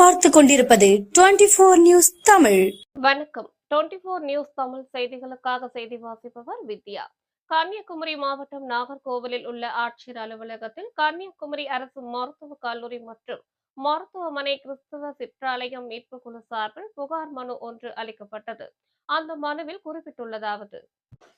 பார்த்து கொண்டிருப்பது twenty four news Tamil. வணக்கம். டுவெண்டி போர் நியூஸ் தமிழ் செய்திகளுக்காக செய்தி வாசிப்பவர் வித்யா. கன்னியாகுமரி மாவட்டம் நாகர்கோவிலில் உள்ள ஆட்சியர் அலுவலகத்தில் கன்னியாகுமரி அரசு மருத்துவக் கல்லூரி மற்றும் மருத்துவமனை கிறிஸ்தவ சிற்றாலயம் மீட்பு குழு சார்பில் புகார் மனு ஒன்று அளிக்கப்பட்டது. அந்த மனுவில் குறிப்பிட்டுள்ளதாவது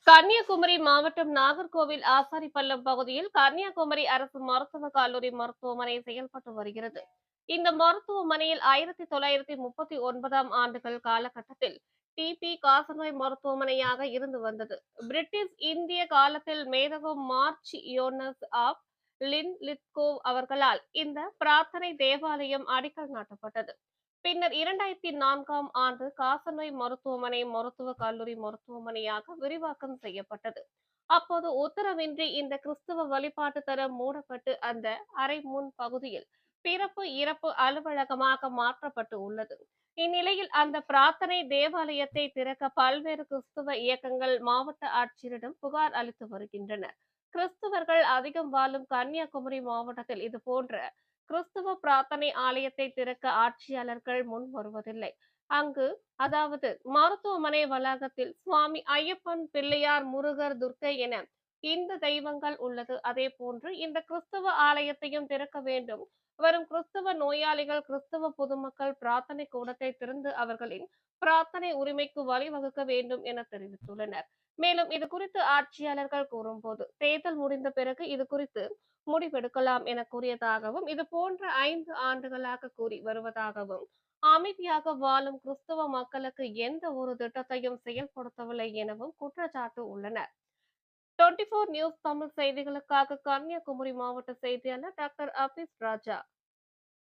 கன்னியாகுமரி மாவட்டம் நாகர்கோவில் ஆசாரிப்பள்ளம் பகுதியில் கன்னியாகுமரி அரசு மருத்துவக் கல்லூரி மருத்துவமனை செயல்பட்டு வருகிறது. இந்த மருத்துவமனையில் ஆயிரத்தி தொள்ளாயிரத்தி முப்பத்தி ஒன்பதாம் ஆண்டுகள் காலகட்டத்தில் டிபி காசநோய் மருத்துவமனையாக இருந்து வந்தது. பிரிட்டிஷ் இந்திய காலத்தில் மேதகம் marquess of Linlithgow அவர்களால் இந்த பிரார்த்தனை தேவாலயம் அடிக்கல் நாட்டப்பட்டது. பின்னர் இரண்டாயிரத்தி நான்காம் ஆண்டு காசநோய் மருத்துவமனை மருத்துவக் கல்லூரி மருத்துவமனையாக விரிவாக்கம் செய்யப்பட்டது. அப்போது உத்தரவின்றி இந்த கிறிஸ்துவ வழிபாட்டு தரம் மூடப்பட்டு அந்த அறை முன் பகுதியில் பிறப்பு இறப்பு அலுவலகமாக மாற்றப்பட்டு உள்ளது. இந்நிலையில் அந்த பிரார்த்தனை தேவாலயத்தை திறக்க பல்வேறு கிறிஸ்துவ இயக்கங்கள் மாவட்ட ஆட்சியரிடம் புகார் அளித்து வருகின்றனர் கிறிஸ்துவர்கள் அதிகம் வாழும் கன்னியாகுமரி மாவட்டத்தில் இது போன்ற கிறிஸ்துவ பிரார்த்தனை ஆலயத்தை திறக்க ஆட்சியாளர்கள் முன் வருவதில்லை. அங்கு அதாவது மருத்துவமனை வளாகத்தில் சுவாமி ஐயப்பன் பிள்ளையார் முருகர் துர்க்கை என இந்து தெய்வங்கள் உள்ளது. அதே போன்று இந்த கிறிஸ்துவ ஆலயத்தையும் திறக்க வேண்டும். வரும் கிறிஸ்துவ நோயாளிகள் கிறிஸ்துவ பொதுமக்கள் பிரார்த்தனை கூடத்தை திறந்து அவர்களின் பிரார்த்தனை உரிமைக்கு வழிவகுக்க வேண்டும் என தெரிவித்துள்ளனர். மேலும் இது குறித்து ஆட்சியாளர்கள் கூறும்போது தேர்தல் முடிந்த பிறகு இது குறித்து முடிவெடுக்கலாம் என கூறியதாகவும் இது போன்ற ஐந்து ஆண்டுகளாக கூறி வருவதாகவும் அமைதியாக வாழும் கிறிஸ்துவ மக்களுக்கு எந்த ஒரு திட்டத்தையும் செயல்படுத்தவில்லை எனவும் குற்றச்சாட்டு உள்ளனர். டுவெண்டி ஃபோர் நியூஸ் தமிழ் செய்திகளுக்காக கன்னியாகுமரி மாவட்ட செய்தியாளர் டாக்டர் அபிஸ் ராஜா.